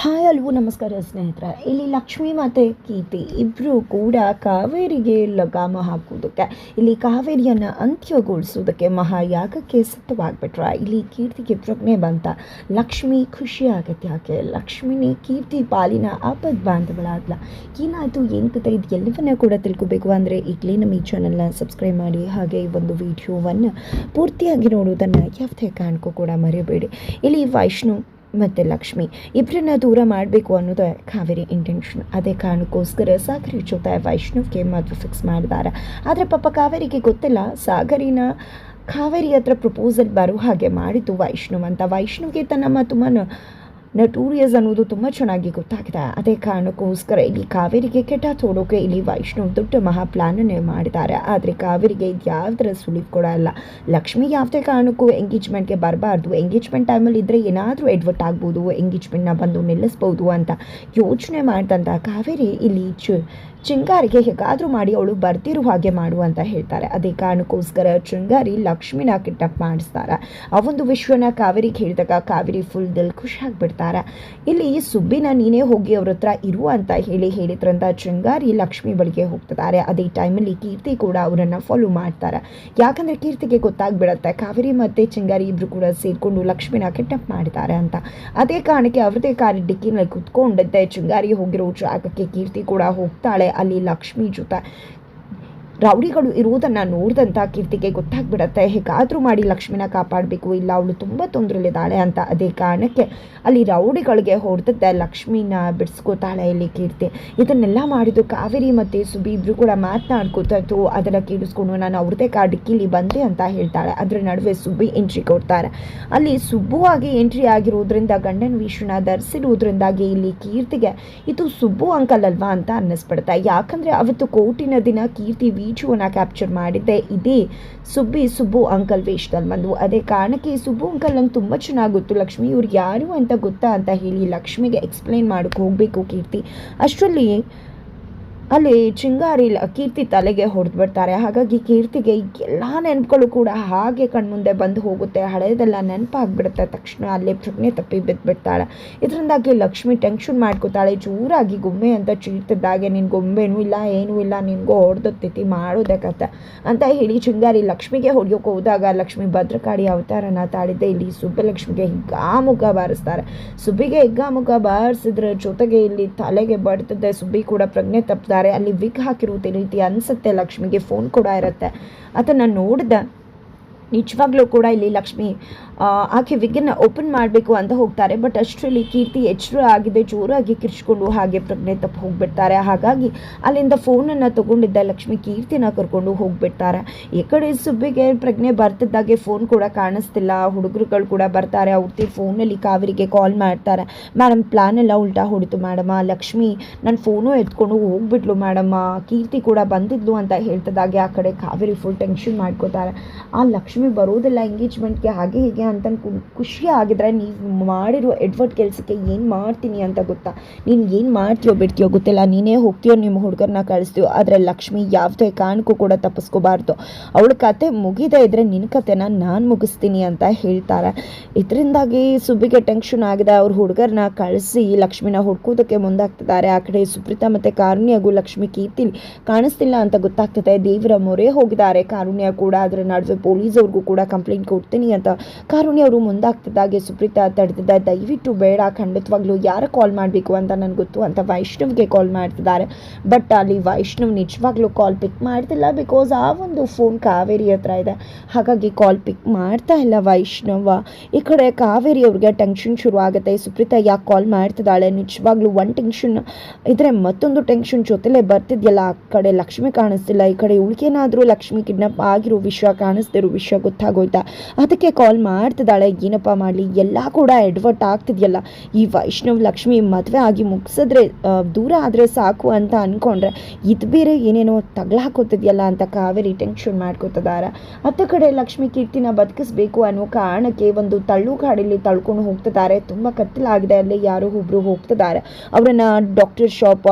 Hi ಅಲ್ವು, ನಮಸ್ಕಾರ ಸ್ನೇಹಿತರೆ. ಇಲ್ಲಿ ಲಕ್ಷ್ಮಿ ಮತ್ತು ಕೀರ್ತಿ ಇಬ್ಬರು ಕೂಡ ಕಾವೇರಿಗೆ ಲಗಾಮ ಹಾಕುವುದಕ್ಕೆ, ಇಲ್ಲಿ ಕಾವೇರಿಯನ್ನು ಅಂತ್ಯಗೊಳಿಸುವುದಕ್ಕೆ ಮಹಾಯಾಗಕ್ಕೆ ಸಿದ್ಧವಾಗಿಬಿಟ್ರ, ಇಲ್ಲಿ ಕೀರ್ತಿಗೆ ಪ್ರಜ್ಞೆ ಬಂತ ಲಕ್ಷ್ಮಿ, ಖುಷಿ ಆಗತ್ತೆ ಯಾಕೆ? ಲಕ್ಷ್ಮಿನೇ ಕೀರ್ತಿ ಪಾಲಿನ ಆಪದ್ ಬಾಂಧವಳಾದ್ಲ. ಏನಾಯಿತು, ಏನು ಕತೆ ಇದು ಎಲ್ಲವನ್ನ ಕೂಡ ತಿಳ್ಕೊಬೇಕು ಅಂದರೆ ಈಗಲೇ ನಮ್ಮ ಈ ಚಾನಲ್ನ ಸಬ್ಸ್ಕ್ರೈಬ್ ಮಾಡಿ, ಹಾಗೆ ಈ ಒಂದು ವಿಡಿಯೋವನ್ನು ಪೂರ್ತಿಯಾಗಿ ನೋಡುವುದನ್ನು ಯಾವುದೇ ಕಾರಣಕ್ಕೂ ಕೂಡ ಮರೆಯಬೇಡಿ ಇಲ್ಲಿ ವೈಷ್ಣು ಮತ್ತು ಲಕ್ಷ್ಮಿ. ಇಬ್ಬರನ್ನ ದೂರ ಮಾಡಬೇಕು ಅನ್ನೋದೇ ಕಾವೇರಿ ಇಂಟೆನ್ಷನ್ ಅದೇ ಕಾರಣಕ್ಕೋಸ್ಕರ ಸಾಗರಿ ಜೊತೆ ವೈಷ್ಣವ್ಗೆ ಮದುವೆ ಫಿಕ್ಸ್ ಮಾಡಿದ್ದಾರೆ ಆದರೆ ಪಾಪ ಕಾವೇರಿಗೆ ಗೊತ್ತಿಲ್ಲ, ಸಾಗರಿನ ಕಾವೇರಿ ಹತ್ರ ಪ್ರಪೋಸಲ್ ಬರೋ ಹಾಗೆ ಮಾಡಿದ್ದು ವೈಷ್ಣವ್ ಅಂತ. ವೈಷ್ಣವ್ಗೆ ತನ್ನ ತುಂಬ ನಟೂರಿಯಸ್ ಅನ್ನೋದು ತುಂಬ ಚೆನ್ನಾಗಿ ಗೊತ್ತಾಗಿದೆ. ಅದೇ ಕಾರಣಕ್ಕೋಸ್ಕರ ಇಲ್ಲಿ ಕಾವೇರಿಗೆ ಕೆಟ್ಟ ತೋಡೋಕೆ ಇಲ್ಲಿ ವೈಷ್ಣವ್ ದೊಡ್ಡ ಮಹಾ ಪ್ಲಾನನ್ನೇ ಮಾಡಿದ್ದಾರೆ. ಆದರೆ ಕಾವೇರಿಗೆ ಇದು ಯಾವುದರ ಸುಳಿವು ಕೂಡ ಇಲ್ಲ ಲಕ್ಷ್ಮಿ ಯಾವುದೇ ಕಾರಣಕ್ಕೂ ಎಂಗೇಜ್ಮೆಂಟ್ಗೆ ಬರಬಾರ್ದು. ಎಂಗೇಜ್ಮೆಂಟ್ ಟೈಮಲ್ಲಿ ಇದ್ದರೆ ಏನಾದರೂ ಎಡ್ವರ್ಟ್ ಆಗ್ಬೋದು. ಎಂಗೇಜ್ಮೆಂಟ್ನ ಬಂದು ನಿಲ್ಲಿಸ್ಬೋದು ಅಂತ ಯೋಚನೆ ಮಾಡಿದಂಥ ಕಾವೇರಿ ಇಲ್ಲಿ ಚು ಚಿಂಗಾರಿಗೆ ಹೇಗಾದರೂ ಮಾಡಿ ಅವಳು ಬರ್ತಿರೋ ಹಾಗೆ ಮಾಡು ಅಂತ ಹೇಳ್ತಾರೆ. ಅದೇ ಕಾರಣಕ್ಕೋಸ್ಕರ ಚಿಂಗಾರಿ ಲಕ್ಷ್ಮಿನ ಕಿಡ್ನಾಪ್ ಮಾಡಿಸ್ತಾರೆ. ಆ ಒಂದು ವಿಶ್ವನ ಕಾವೇರಿಗೆ ಹೇಳಿದಾಗ ಕಾವೇರಿ ಫುಲ್ ದಿಲ್ ಖುಷಿಯಾಗ್ಬಿಡ್ತಾರೆ ಇಲ್ಲಿ ಸುಬ್ಬಿನ ನೀನೇ ಹೋಗಿ ಅವ್ರ ಹತ್ರ ಇರು ಅಂತ ಹೇಳಿ ಹೇಳಿದ್ರಂತ ಚಿಂಗಾರಿ ಲಕ್ಷ್ಮಿ ಬಳಿಗೆ ಹೋಗ್ತಿದ್ದಾರೆ. ಅದೇ ಟೈಮಲ್ಲಿ ಕೀರ್ತಿ ಕೂಡ ಅವರನ್ನು ಫಾಲೋ ಮಾಡ್ತಾರೆ. ಯಾಕಂದರೆ ಕೀರ್ತಿಗೆ ಗೊತ್ತಾಗ್ಬಿಡತ್ತೆ, ಕಾವೇರಿ ಮತ್ತು ಚಿಂಗಾರಿ ಇಬ್ಬರು ಕೂಡ ಸೇರಿಕೊಂಡು ಲಕ್ಷ್ಮಿನ ಕಿಡ್ನಾಪ್ ಮಾಡಿದ್ದಾರೆ ಅಂತ. ಅದೇ ಕಾರಣಕ್ಕೆ ಅವ್ರದೇ ಕಾರಿ ಡಿಕ್ಕಿನಲ್ಲಿ ಕುತ್ಕೊಂಡಿದ್ದೆ ಚಿಂಗಾರಿ ಹೋಗಿರೋ ಜಾಗಕ್ಕೆ ಕೀರ್ತಿ ಕೂಡ ಹೋಗ್ತಾಳೆ. ಅಲ್ಲಿ ಲಕ್ಷ್ಮಿ ಜೊತೆ ರೌಡಿಗಳು ಇರುವುದನ್ನು ನೋಡಿದಂಥ ಕೀರ್ತಿಗೆ ಗೊತ್ತಾಗ್ಬಿಡತ್ತೆ. ಹೇಗಾದರೂ ಮಾಡಿ ಲಕ್ಷ್ಮಿನ ಕಾಪಾಡಬೇಕು. ಇಲ್ಲ, ಅವಳು ತುಂಬ ತೊಂದರೆಲಿದ್ದಾಳೆ ಅಂತ ಅದೇ ಕಾರಣಕ್ಕೆ ಅಲ್ಲಿ ರೌಡಿಗಳಿಗೆ ಹೊಡೆದದ್ದೆ ಲಕ್ಷ್ಮಿನ ಬಿಡಿಸ್ಕೋತಾಳೆ ಇಲ್ಲಿ ಕೀರ್ತಿ. ಇದನ್ನೆಲ್ಲ ಮಾಡಿದ್ದು ಕಾವೇರಿ ಮತ್ತು ಸುಬಿ ಇಬ್ಬರು ಕೂಡ ಮಾತನಾಡ್ಕೋತಾಯ್ತು. ಅದನ್ನು ಕೇಳಿಸ್ಕೊಂಡು ನಾನು ಅವ್ರದೇ ಕಾ ಡಿಕ್ಕಿಲಿ ಬಂದೆ ಅಂತ ಹೇಳ್ತಾಳೆ. ಅದರ ನಡುವೆ ಸುಬ್ಬಿ ಎಂಟ್ರಿ ಕೊಡ್ತಾರೆ. ಅಲ್ಲಿ ಸುಬ್ಬುವಾಗಿ ಎಂಟ್ರಿ ಆಗಿರೋದ್ರಿಂದ, ಗಂಡನ ವಿಷಯನ ಧರಿಸಿರುವುದರಿಂದಾಗಿ ಇಲ್ಲಿ ಕೀರ್ತಿಗೆ, ಇದು ಸುಬ್ಬು ಅಂಕಲ್ ಅಲ್ವಾ? ಅಂತ ಅನ್ನಿಸ್ಬಿಡುತ್ತೆ. ಯಾಕಂದರೆ ಅವತ್ತು ಕೋಟಿನ ದಿನ ಕೀರ್ತಿ ವಿಡಿಯೋನ ಕ್ಯಾಪ್ಚರ್ ಮಾಡಿದ್ದೆ. ಇದೇ ಸುಬ್ಬಿ ಸುಬ್ಬು ಅಂಕಲ್ ವೇಷದಲ್ಲಿ ಬಂದವು. ಅದೇ ಕಾರಣಕ್ಕೆ ಸುಬ್ಬು ಅಂಕಲ್ ನಂಗೆ ತುಂಬ ಚೆನ್ನಾಗಿ ಗೊತ್ತು. ಲಕ್ಷ್ಮಿ ಇವ್ರು ಯಾರು ಅಂತ ಗೊತ್ತಾ ಅಂತ ಹೇಳಿ ಲಕ್ಷ್ಮಿಗೆ ಎಕ್ಸ್ಪ್ಲೈನ್ ಮಾಡೋಕೆ ಹೋಗಬೇಕು ಕೀರ್ತಿ. ಅಷ್ಟರಲ್ಲಿ ಅಲ್ಲಿ ಚಿಂಗಾರಿ ಲ- ಕೀರ್ತಿ ತಲೆಗೆ ಹೊಡೆದು ಬಿಡ್ತಾರೆ. ಹಾಗಾಗಿ ಕೀರ್ತಿಗೆ ಎಲ್ಲ ನೆನಪುಗಳು ಕೂಡ ಹಾಗೆ ಕಣ್ಮುಂದೆ ಬಂದು ಹೋಗುತ್ತೆ. ಹಳೆಯದೆಲ್ಲ ನೆನಪಾಗ್ಬಿಡುತ್ತೆ. ತಕ್ಷಣ ಅಲ್ಲಿ ಪ್ರಜ್ಞೆ ತಪ್ಪಿ ಬಿದ್ದುಬಿಡ್ತಾಳೆ ಇದರಿಂದಾಗಿ ಲಕ್ಷ್ಮಿ ಟೆನ್ಷನ್ ಮಾಡ್ಕೋತಾಳೆ. ಜೋರಾಗಿ ಗೊಂಬೆ ಅಂತ ಚೀರ್ತಿದ್ದಾಗೆ ನಿನ್ನ ಗೊಂಬೆನೂ ಇಲ್ಲ, ಏನೂ ಇಲ್ಲ, ನಿನಗೂ ಹೊಡೆದತ್ತಿತಿ ಮಾಡೋದಕ್ಕತ್ತೆ ಅಂತ ಹೇಳಿ ಚಿಂಗಾರಿ ಲಕ್ಷ್ಮಿಗೆ ಹೊಡೆಯೋಕೆ ಹೋದಾಗ ಲಕ್ಷ್ಮಿ ಭದ್ರಕಾಳಿ ಅವತಾರನ ತಾಳಿದ್ದೆ ಇಲ್ಲಿ ಸುಬ್ಬಲಕ್ಷ್ಮಿಗೆ ಹಿಗ್ಗಾಮುಖ ಬಾರಿಸ್ತಾರೆ. ಸುಬ್ಬಿಗೆ ಹಿಗ್ಗಾಮುಖ ಬಾರಿಸಿದ್ರ ಜೊತೆಗೆ ಇಲ್ಲಿ ತಲೆಗೆ ಬಡ್ತದೆ. ಸುಬ್ಬಿ ಕೂಡ ಪ್ರಜ್ಞೆ ತಪ್ಪಿದ್ದಾರೆ ಅಲ್ಲಿ ವಿಗ್ ಹಾಕಿರುವುದು ರೀತಿ ಅನ್ಸುತ್ತೆ. ಲಕ್ಷ್ಮಿಗೆ ಫೋನ್ ಕೂಡ ಇರುತ್ತೆ. ಅದನ್ನು ನೋಡ್ದೆ ನಿಜವಾಗ್ಲೂ ಕೂಡ ಇಲ್ಲಿ ಲಕ್ಷ್ಮಿ ಆಕೆ ವಿಗ್ಗನ್ನು ಓಪನ್ ಮಾಡಬೇಕು ಅಂತ ಹೋಗ್ತಾರೆ. ಬಟ್ ಅಷ್ಟರಲ್ಲಿ ಕೀರ್ತಿ ಎಚ್ಚರ ಆಗಿದೆ, ಜೋರಾಗಿ ಕಿರ್ಚ್ಕೊಂಡು ಹಾಗೆ ಪ್ರಜ್ಞೆ ತಪ್ಪು ಹೋಗ್ಬಿಡ್ತಾರೆ. ಹಾಗಾಗಿ ಅಲ್ಲಿಂದ ಫೋನನ್ನು ತಗೊಂಡಿದ್ದ ಲಕ್ಷ್ಮಿ ಕೀರ್ತಿನ ಕರ್ಕೊಂಡು ಹೋಗ್ಬಿಡ್ತಾರೆ. ಈ ಕಡೆ ಸುಬ್ಬಿಗೆ ಪ್ರಜ್ಞೆ ಬರ್ತಿದ್ದಾಗೆ ಫೋನ್ ಕೂಡ ಕಾಣಿಸ್ತಿಲ್ಲ. ಹುಡುಗರುಗಳು ಕೂಡ ಬರ್ತಾರೆ. ಅವ್ರದ್ದು ಫೋನಲ್ಲಿ ಕಾವೇರಿಗೆ ಕಾಲ್ ಮಾಡ್ತಾರೆ. ಮೇಡಮ್ ಪ್ಲಾನ್ ಎಲ್ಲ ಉಲ್ಟಾ ಹೊಡಿತು ಮೇಡಮ ಲಕ್ಷ್ಮಿ ನನ್ನ ಫೋನು ಎತ್ಕೊಂಡು ಹೋಗ್ಬಿಟ್ಲು ಮೇಡಮ್ಮ ಕೀರ್ತಿ ಕೂಡ ಬಂದಿದ್ಲು ಅಂತ ಹೇಳ್ತಿದ್ದಾಗೆ ಆ ಕಡೆ ಕಾವೇರಿ ಫುಲ್ ಟೆನ್ಷನ್ ಮಾಡ್ಕೋತಾರೆ. ಆ ಲಕ್ಷ್ಮಿ ಬರೋದಿಲ್ಲ ಎಂಗೇಜ್ಮೆಂಟ್ಗೆ ಹಾಗೆ ಹೀಗೆ ಅಂತ ಖುಷಿ ಆಗಿದ್ರೆ ನೀವು ಮಾಡಿರೋ ಎಡ್ವರ್ಡ್ ಕೆಲಸಕ್ಕೆ ಏನು ಮಾಡ್ತೀನಿ ಅಂತ ಗೊತ್ತಾ? ನೀನು ಏನು ಮಾಡ್ತೀಯೋ ಬಿಡ್ತೀಯೋ ಗೊತ್ತಿಲ್ಲ. ನೀನೇ ಹೋಗ್ತೀಯೋ ನಿಮ್ಮ ಹುಡುಗರನ್ನ ಕಳಿಸ್ತೀವೋ ಆದರೆ ಲಕ್ಷ್ಮಿ ಯಾವುದೇ ಕಾರಣಕ್ಕೂ ಕೂಡ ತಪ್ಪಿಸ್ಕೋಬಾರ್ದು. ಅವಳ ಕತೆ ಮುಗಿದೇ ಇದ್ರೆ ನಿನ್ನ ಕತೆನ ನಾನು ಮುಗಿಸ್ತೀನಿ ಅಂತ ಹೇಳ್ತಾರೆ. ಇದರಿಂದಾಗಿ ಸುಬ್ಬಿಗೆ ಟೆನ್ಷನ್ ಆಗಿದೆ. ಅವ್ರ ಹುಡುಗರನ್ನ ಕಳಿಸಿ ಲಕ್ಷ್ಮಿನ ಹುಡ್ಕೋದಕ್ಕೆ ಮುಂದಾಗ್ತಿದ್ದಾರೆ. ಆ ಕಡೆ ಸುಪ್ರೀತಾ ಮತ್ತು ಕಾರುಣ್ಯಗೂ ಲಕ್ಷ್ಮಿ ಕೀರ್ತಿ ಕಾಣಿಸ್ತಿಲ್ಲ ಅಂತ ಗೊತ್ತಾಗ್ತದೆ. ದೇವರ ಮೊರೆ ಹೋಗಿದ್ದಾರೆ. ಕಾರುಣ್ಯ ಕೂಡ ಅದರ ನಡುವೆ ಪೊಲೀಸ್ ಕೂಡ ಕಂಪ್ಲೇಂಟ್ ಕೊಡ್ತೀನಿ ಅಂತ ಕಾರುಣ್ಯ ಅವರು ಮುಂದಾಗ್ತಿದ್ದಾಗೆ ಸುಪ್ರೀತಾ ತಡೆದಿದ್ದ, ದಯವಿಟ್ಟು ಬೇಡ, ಖಂಡಿತವಾಗ್ಲೂ ಯಾರು ಕಾಲ್ ಮಾಡಬೇಕು ಅಂತ ನನಗೆ ಗೊತ್ತು ಅಂತ ವೈಷ್ಣವ್ಗೆ ಕಾಲ್ ಮಾಡ್ತಿದ್ದಾರೆ. ಬಟ್ ಅಲ್ಲಿ ವೈಷ್ಣವ್ ನಿಜವಾಗ್ಲೂ ಕಾಲ್ ಪಿಕ್ ಮಾಡ್ತಿಲ್ಲ ಬಿಕಾಸ್ ಆ ಒಂದು ಫೋನ್ ಕಾವೇರಿ ಹತ್ರ ಇದೆ. ಹಾಗಾಗಿ ಕಾಲ್ ಪಿಕ್ ಮಾಡ್ತಾ ಇಲ್ಲ ವೈಷ್ಣವ ಈ ಕಡೆ ಕಾವೇರಿ ಅವ್ರಿಗೆ ಟೆನ್ಷನ್ ಶುರು ಆಗುತ್ತೆ. ಸುಪ್ರೀತಾ ಯಾಕೆ ಕಾಲ್ ಮಾಡ್ತಿದ್ದಾಳೆ? ನಿಜವಾಗ್ಲೂ ಒಂದು ಟೆನ್ಷನ್ ಇದ್ರೆ ಮತ್ತೊಂದು ಟೆನ್ಷನ್ ಜೊತೆಲೇ ಬರ್ತಿದ್ಯಲ್ಲ? ಆ ಕಡೆ ಲಕ್ಷ್ಮಿ ಕಾಣಿಸ್ತಿಲ್ಲ. ಈ ಕಡೆ ಉಳ್ಕೇನಾದರೂ ಲಕ್ಷ್ಮಿ ಕಿಡ್ನಾಪ್ ಆಗಿರೋ ವಿಷಯ ಕಾಣಿಸ್ತಿರೋ ವಿಷಯ ಗೊತ್ತಾಗೋಯ್ತಾ? ಅದಕ್ಕೆ ಕಾಲ್ ಮಾಡ್ತಿದ್ದಾಳೆ. ಏನಪ್ಪ ಮಾಡಲಿ? ಎಲ್ಲ ಕೂಡ ಎಡ್ವರ್ಟ್ ಆಗ್ತಿದೆಯಲ್ಲ. ಈ ವೈಷ್ಣವ್, ಲಕ್ಷ್ಮಿ ಮದುವೆ ಆಗಿ ಮುಗಿಸಿದ್ರೆ ದೂರ ಆದರೆ ಸಾಕು ಅಂತ ಅಂದ್ಕೊಂಡ್ರೆ ಇದು ಬೇರೆ ಏನೇನೋ ತಗ್ಲ ಹಾಕೋತಿದೆಯಲ್ಲ ಅಂತ ಕಾವೇರಿ ಟೆನ್ಷನ್ ಮಾಡ್ಕೋತಿದ್ದಾರೆ ಹತ್ತ ಕಡೆ ಲಕ್ಷ್ಮಿ ಕೀರ್ತಿನ ಬದುಕಿಸ್ಬೇಕು ಅನ್ನೋ ಕಾರಣಕ್ಕೆ ಒಂದು ತಳ್ಳು ಗಾಡಿಲಿ ತಳ್ಕೊಂಡು ಹೋಗ್ತಿದ್ದಾರೆ ತುಂಬ ಕತ್ತಲಾಗಿದೆ ಅಲ್ಲಿ ಯಾರೋ ಒಬ್ರು ಹೋಗ್ತಿದ್ದಾರೆ ಅವರನ್ನ ಡಾಕ್ಟರ್ ಶಾಪ್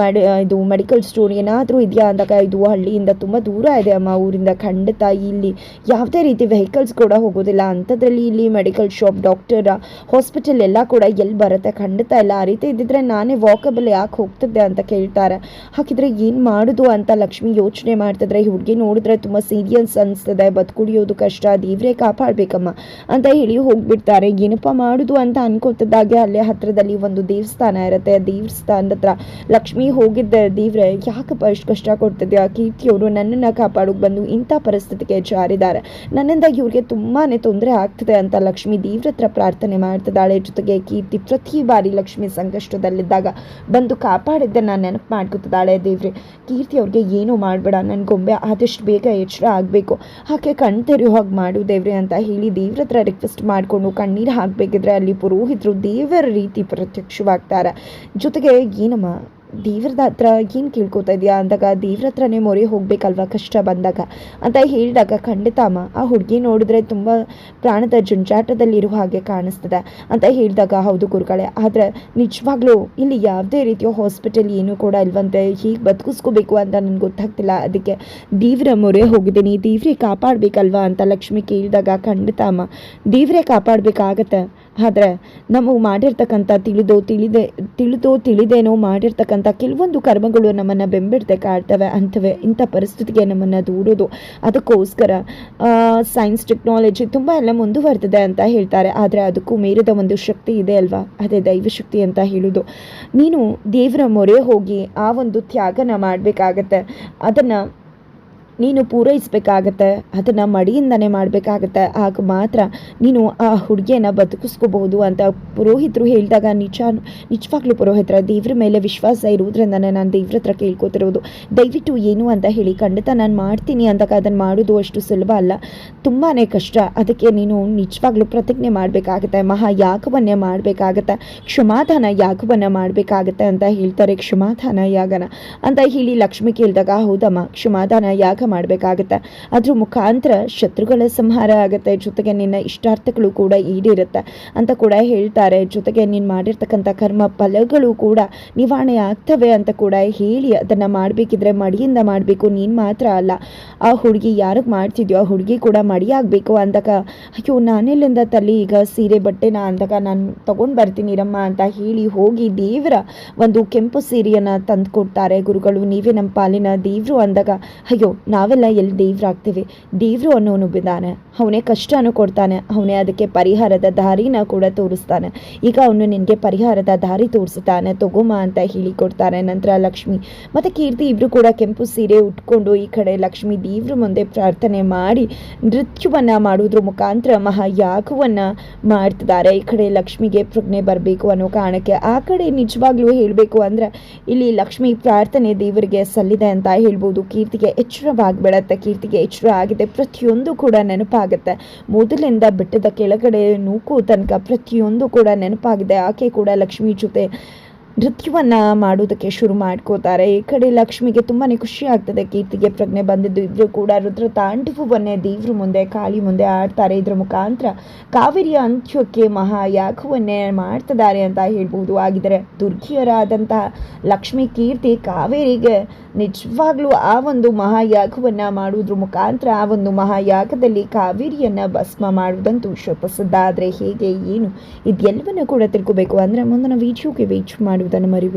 ಮೆಡಿ, ಇದು ಮೆಡಿಕಲ್ ಸ್ಟೋರ್ ಏನಾದರೂ ಇದೆಯಾ ಅಂದಾಗ ಇದು ಹಳ್ಳಿಯಿಂದ ತುಂಬ ದೂರ ಇದೆ ಅಮ್ಮ. ಊರಿಂದ ಖಂಡಿತ ಇಲ್ಲಿ ಯಾವುದೇ ರೀತಿ ವೆಹಿಕಲ್ಸ್ ಕೂಡ ಹೋಗೋದಿಲ್ಲ ಅಂಥದ್ರಲ್ಲಿ ಇಲ್ಲಿ ಮೆಡಿಕಲ್ ಶಾಪ್ ಡಾಕ್ಟರ್ ಹಾಸ್ಪಿಟಲ್ ಎಲ್ಲ ಕೂಡ ಎಲ್ಲಿ ಬರುತ್ತೆ? ಖಂಡಿತ ಇಲ್ಲ. ಆ ರೀತಿ ಇದ್ದಿದ್ರೆ ನಾನೇ ವಾಕಬಲ್ ಯಾಕೆ ಹೋಗ್ತಿದ್ದೆ ಅಂತ ಕೇಳ್ತಾರೆ. ಹಾಗಿದ್ರೆ ಏನು ಮಾಡೋದು ಅಂತ ಲಕ್ಷ್ಮಿ ಯೋಚನೆ ಮಾಡ್ತಿದ್ರೆ, ಈ ಹುಡುಗಿ ನೋಡಿದ್ರೆ ತುಂಬ ಸೀರಿಯಸ್ ಅನಿಸ್ತದೆ. ಬದುಕುಡಿಯೋದು ಕಷ್ಟ, ದೇವ್ರೇ ಕಾಪಾಡಬೇಕಮ್ಮ ಅಂತ ಹೇಳಿ ಹೋಗ್ಬಿಡ್ತಾರೆ. ಏನಪ್ಪ ಮಾಡೋದು ಅಂತ ಅನ್ಕೋತಿದ್ದಾಗೆ ಅಲ್ಲೇ ಹತ್ರದಲ್ಲಿ ಒಂದು ದೇವಸ್ಥಾನ ಇರುತ್ತೆ. ದೇವಸ್ಥಾನದ ಹತ್ರ ಲಕ್ಷ್ಮಿ ಹೋಗಿದ್ದ. ದೇವ್ರೆ, ಯಾಕಪ್ಪ ಇಷ್ಟು ಕಷ್ಟ ಕೊಡ್ತಿದ್ಯಾ? ಕೀರ್ತಿಯವರು ನನ್ನನ್ನು ಕಾಪಾಡೋಕೆ ಬಂದು ಇಂಥ ಪರಿಸ್ಥಿತಿಗೆ ಜಾರಿದ್ದಾರೆ. ನನ್ನಿಂದ ಇವ್ರಿಗೆ ತುಂಬಾ ತೊಂದರೆ ಆಗ್ತಿದೆ ಅಂತ ಲಕ್ಷ್ಮಿ ದೇವ್ರ ಹತ್ರ ಪ್ರಾರ್ಥನೆ ಮಾಡ್ತಿದ್ದಾಳೆ. ಜೊತೆಗೆ ಕೀರ್ತಿ ಪ್ರತಿ ಬಾರಿ ಲಕ್ಷ್ಮಿ ಸಂಕಷ್ಟದಲ್ಲಿದ್ದಾಗ ಬಂದು ಕಾಪಾಡಿದ್ದನ್ನು ನೆನಪು ಮಾಡ್ಕೊತಿದ್ದಾಳೆ ದೇವ್ರೆ. ಕೀರ್ತಿ ಅವ್ರಿಗೆ ಏನೂ ಮಾಡಬೇಡ ನನ್ನ ಗೊಂಬೆ ಆದಷ್ಟು ಬೇಗ ಎಚ್ಚರ ಆಗಬೇಕು. ಹಾಗೆ ಕಣ್ ತೆರೆಯೋ ಹಾಗೆ ಮಾಡು ದೇವ್ರೆ ಅಂತ ಹೇಳಿ ದೇವ್ರ ಹತ್ರ ರಿಕ್ವೆಸ್ಟ್ ಮಾಡಿಕೊಂಡು ಕಣ್ಣೀರು ಹಾಕಬೇಕಿದ್ರೆ ಅಲ್ಲಿ ಪುರೋಹಿತರು ದೇವರ ರೀತಿ ಪ್ರತ್ಯಕ್ಷವಾಗ್ತಾರೆ. ಜೊತೆಗೆ ಏನಮ್ಮ? ದೇವ್ರದ ಹತ್ರ ಏನು ಕೇಳ್ಕೊತಾ ಇದೆಯಾ? ಅಂದಾಗ ದೇವ್ರ ಹತ್ರನೇ ಮೊರೆ ಹೋಗ್ಬೇಕಲ್ವ ಕಷ್ಟ ಬಂದಾಗ? ಅಂತ ಹೇಳಿದಾಗ, ಖಂಡಿತ ಆ ಹುಡುಗಿ ನೋಡಿದ್ರೆ ತುಂಬ ಪ್ರಾಣದ ಜುಂಜಾಟದಲ್ಲಿರುವ ಹಾಗೆ ಕಾಣಿಸ್ತದೆ ಅಂತ ಹೇಳಿದಾಗ, ಹೌದು ಗುರುಗಳೇ, ಆದರೆ ನಿಜವಾಗ್ಲೂ ಇಲ್ಲಿ ಯಾವುದೇ ರೀತಿಯ ಹಾಸ್ಪಿಟಲ್ ಏನೂ ಕೂಡ ಇಲ್ವಂತೆ, ಹೀಗೆ ಬದುಕಿಸ್ಕೋಬೇಕು ಅಂತ ನನಗೆ ಗೊತ್ತಾಗ್ತಿಲ್ಲ. ಅದಕ್ಕೆ ದೇವ್ರ ಮೊರೆ ಹೋಗಿದ್ದೀನಿ. ದೇವ್ರೇ ಕಾಪಾಡಬೇಕಲ್ವಾ ಅಂತ ಲಕ್ಷ್ಮಿ ಕೇಳಿದಾಗ, ಖಂಡಿತ ಅಮ್ಮ, ದೇವ್ರೇ ಕಾಪಾಡಬೇಕಾಗತ್ತೆ. ಆದರೆ ನಾವು ಮಾಡಿರ್ತಕ್ಕಂಥ ತಿಳಿದೋ ತಿಳಿದೆ, ತಿಳಿದೋ ತಿಳಿದೇನೋ ಮಾಡಿರ್ತಕ್ಕಂಥ ಕೆಲವೊಂದು ಕರ್ಮಗಳು ನಮ್ಮನ್ನು ಬೆಂಬಿಡ್ತೆ ಕಾಡ್ತವೆ ಅಂತವೆ ಇಂಥ ಪರಿಸ್ಥಿತಿಗೆ ನಮ್ಮನ್ನು ದೂಡೋದು. ಅದಕ್ಕೋಸ್ಕರ ಸೈನ್ಸ್ ಟೆಕ್ನಾಲಜಿ ತುಂಬ ಎಲ್ಲ ಮುಂದುವರೆದಿದೆ ಅಂತ ಹೇಳ್ತಾರೆ. ಆದರೆ ಅದಕ್ಕೂ ಮೀರಿದ ಒಂದು ಶಕ್ತಿ ಇದೆ ಅಲ್ವಾ? ಅದೇ ದೈವಶಕ್ತಿ ಅಂತ ಹೇಳೋದು. ನೀನು ದೇವರ ಮೊರೆ ಹೋಗಿ ಆ ಒಂದು ತ್ಯಾಗನ ಮಾಡಬೇಕಾಗತ್ತೆ. ಅದನ್ನು ನೀನು ಪೂರೈಸಬೇಕಾಗತ್ತೆ ಅದನ್ನು ಮಡಿಯಿಂದನೇ ಮಾಡಬೇಕಾಗತ್ತೆ. ಆಗ ಮಾತ್ರ ನೀನು ಆ ಹುಡುಗಿಯನ್ನ ಬದುಕಿಸ್ಕೋಬಹುದು ಅಂತ ಪುರೋಹಿತರು ಹೇಳಿದಾಗ ನಿಜ ನಿಜವಾಗ್ಲೂ ಪುರೋಹಿತರ, ದೇವ್ರ ಮೇಲೆ ವಿಶ್ವಾಸ ಇರುವುದರಿಂದನೇ ನಾನು ದೇವ್ರ ಹತ್ರ ಕೇಳ್ಕೊತಿರೋದು. ದಯವಿಟ್ಟು ಏನು ಅಂತ ಹೇಳಿ, ಖಂಡಿತ ನಾನು ಮಾಡ್ತೀನಿ ಅಂದಾಗ ಅದನ್ನು ಮಾಡೋದು ಅಷ್ಟು ಸುಲಭ ಅಲ್ಲ. ತುಂಬಾ ಕಷ್ಟ. ಅದಕ್ಕೆ ನೀನು ನಿಜವಾಗ್ಲೂ ಪ್ರತಿಜ್ಞೆ ಮಾಡಬೇಕಾಗತ್ತೆ. ಮಹಾ ಯಾಗವನ್ನೇ ಮಾಡಬೇಕಾಗತ್ತೆ. ಕ್ಷಮಾಧಾನ ಯಾಗವನ್ನು ಮಾಡಬೇಕಾಗತ್ತೆ ಅಂತ ಹೇಳ್ತಾರೆ. ಕ್ಷಮಾದಾನ ಯಾಗನ ಅಂತ ಹೇಳಿ ಲಕ್ಷ್ಮಿ ಕೇಳಿದಾಗ, ಹೌದಮ್ಮ, ಕ್ಷಮಾದಾನ ಯಾಗ ಮಾಡಬೇಕಾಗತ್ತೆ. ಅದ್ರ ಮುಖಾಂತರ ಶತ್ರುಗಳ ಸಂಹಾರ ಆಗುತ್ತೆ. ಜೊತೆಗೆ ನಿನ್ನ ಇಷ್ಟಾರ್ಥಗಳು ಕೂಡ ಈಡೇರುತ್ತೆ ಅಂತ ಕೂಡ ಹೇಳ್ತಾರೆ. ಜೊತೆಗೆ ನೀನು ಮಾಡಿರ್ತಕ್ಕಂಥ ಕರ್ಮ ಫಲಗಳು ಕೂಡ ನಿವಾರಣೆ ಆಗ್ತವೆ ಅಂತ ಕೂಡ ಹೇಳಿ ಅದನ್ನು ಮಾಡಬೇಕಿದ್ರೆ ಮಡಿಯಿಂದ ಮಾಡಬೇಕು. ನೀನು ಮಾತ್ರ ಅಲ್ಲ. ಆ ಹುಡುಗಿ ಯಾರಿಗೆ ಮಾಡ್ತಿದ್ಯೋ ಆ ಹುಡುಗಿ ಕೂಡ ಮಡಿಯಾಗಬೇಕು ಅಂದಾಗ, ಅಯ್ಯೋ, ನಾನೆಲ್ಲಿಂದ ತಲ್ಲಿ ಈಗ ಸೀರೆ ಬಟ್ಟೆನ ಅಂದಾಗ ನಾನು ತೊಗೊಂಡು ಬರ್ತೀನಿ ರಮ್ಮ ಅಂತ ಹೇಳಿ ಹೋಗಿ ದೇವರ ಒಂದು ಕೆಂಪು ಸೀರೆಯನ್ನು ತಂದು ಕೊಡ್ತಾರೆ ಗುರುಗಳು. ನೀವೇ ನಮ್ಮ ಪಾಲಿನ ದೇವರು ಅಂದಾಗ, ಅಯ್ಯೋ ನಾವೆಲ್ಲ ಎಲ್ಲಿ ದೇವ್ರಾಗ್ತೀವಿ? ದೇವರು ಅನ್ನೋನು ಬಿದ್ದಾನೆ. ಅವನೇ ಕಷ್ಟನೂ ಕೊಡ್ತಾನೆ ಅವನೇ ಅದಕ್ಕೆ ಪರಿಹಾರದ ದಾರಿನ ಕೂಡ ತೋರಿಸ್ತಾನೆ. ಈಗ ಅವನು ನಿನಗೆ ಪರಿಹಾರದ ದಾರಿ ತೋರಿಸ್ತಾನೆ. ತಗೊಮ್ಮ ಅಂತ ಹೇಳಿ ಕೊಡ್ತಾನೆ ನಂತರ ಲಕ್ಷ್ಮಿ. ಮತ್ತು ಕೀರ್ತಿ ಇಬ್ಬರು ಕೂಡ ಕೆಂಪು ಸೀರೆ ಉಟ್ಕೊಂಡು ಈ ಕಡೆ ಲಕ್ಷ್ಮಿ ದೇವ್ರ ಮುಂದೆ ಪ್ರಾರ್ಥನೆ ಮಾಡಿ ನೃತ್ಯವನ್ನು ಮಾಡೋದ್ರ ಮುಖಾಂತರ ಮಹಾಯಾಗವನ್ನು ಮಾಡ್ತಿದ್ದಾರೆ. ಈ ಕಡೆ ಲಕ್ಷ್ಮಿಗೆ ಪ್ರಜ್ಞೆ ಬರಬೇಕು ಅನ್ನೋ ಕಾರಣಕ್ಕೆ. ಆ ಕಡೆ ನಿಜವಾಗ್ಲೂ ಹೇಳಬೇಕು ಅಂದರೆ ಇಲ್ಲಿ ಲಕ್ಷ್ಮಿ ಪ್ರಾರ್ಥನೆ ದೇವರಿಗೆ ಸಲ್ಲಿದೆ ಅಂತ ಹೇಳ್ಬೋದು. ಕೀರ್ತಿಗೆ ಎಚ್ಚರವಾಗ್ಬಿಡತ್ತೆ ಕೀರ್ತಿಗೆ ಎಚ್ಚರ ಆಗಿದೆ. ಪ್ರತಿಯೊಂದು ಕೂಡ ನೆನಪಾಗುತ್ತೆ. ಮೊದಲಿಂದ ಬೆಟ್ಟದ ಕೆಳಗಡೆ ನೂಕು ತನಕ ಪ್ರತಿಯೊಂದು ಕೂಡ ನೆನಪಾಗಿದೆ. ಆಕೆ ಕೂಡ ಲಕ್ಷ್ಮಿ ಜೊತೆ ನೃತ್ಯವನ್ನು ಮಾಡೋದಕ್ಕೆ ಶುರು ಮಾಡ್ಕೋತಾರೆ. ಈ ಕಡೆ ಲಕ್ಷ್ಮಿಗೆ ತುಂಬಾ ಖುಷಿ ಆಗ್ತದೆ. ಕೀರ್ತಿಗೆ ಪ್ರಜ್ಞೆ ಬಂದಿದ್ದು ಇಬ್ಬರು ಕೂಡ ರುದ್ರ ತಾಂಡವವನ್ನೇ ದೇವ್ರ ಮುಂದೆ ಕಾಳಿ ಮುಂದೆ ಆಡ್ತಾರೆ. ಇದ್ರ ಮುಖಾಂತರ ಕಾವೇರಿಯ ಅಂತ್ಯಕ್ಕೆ ಮಹಾಯಾಗವನ್ನೇ ಮಾಡ್ತಿದ್ದಾರೆ ಅಂತ ಹೇಳ್ಬೋದು ಆಗಿದರೆ ದುರ್ಗಿಯರಾದಂತಹ ಲಕ್ಷ್ಮಿ, ಕೀರ್ತಿ, ಕಾವೇರಿಗೆ ನಿಜವಾಗ್ಲೂ ಆ ಒಂದು ಮಹಾಯಾಗವನ್ನು ಮಾಡುವುದ್ರ ಮುಖಾಂತರ ಆ ಒಂದು ಮಹಾಯಾಗದಲ್ಲಿ ಕಾವೇರಿಯನ್ನು ಭಸ್ಮ ಮಾಡುವುದಂತೂ ಶಪಸದ್ದಾದರೆ ಹೇಗೆ, ಏನು ಇದೆಲ್ಲವನ್ನು ಕೂಡ ತಿಳ್ಕೋಬೇಕು. ಅಂದರೆ ಮುಂದಿನ ವಿಡಿಯೋಗೆ ವೇಚ್ தன்ன மாரி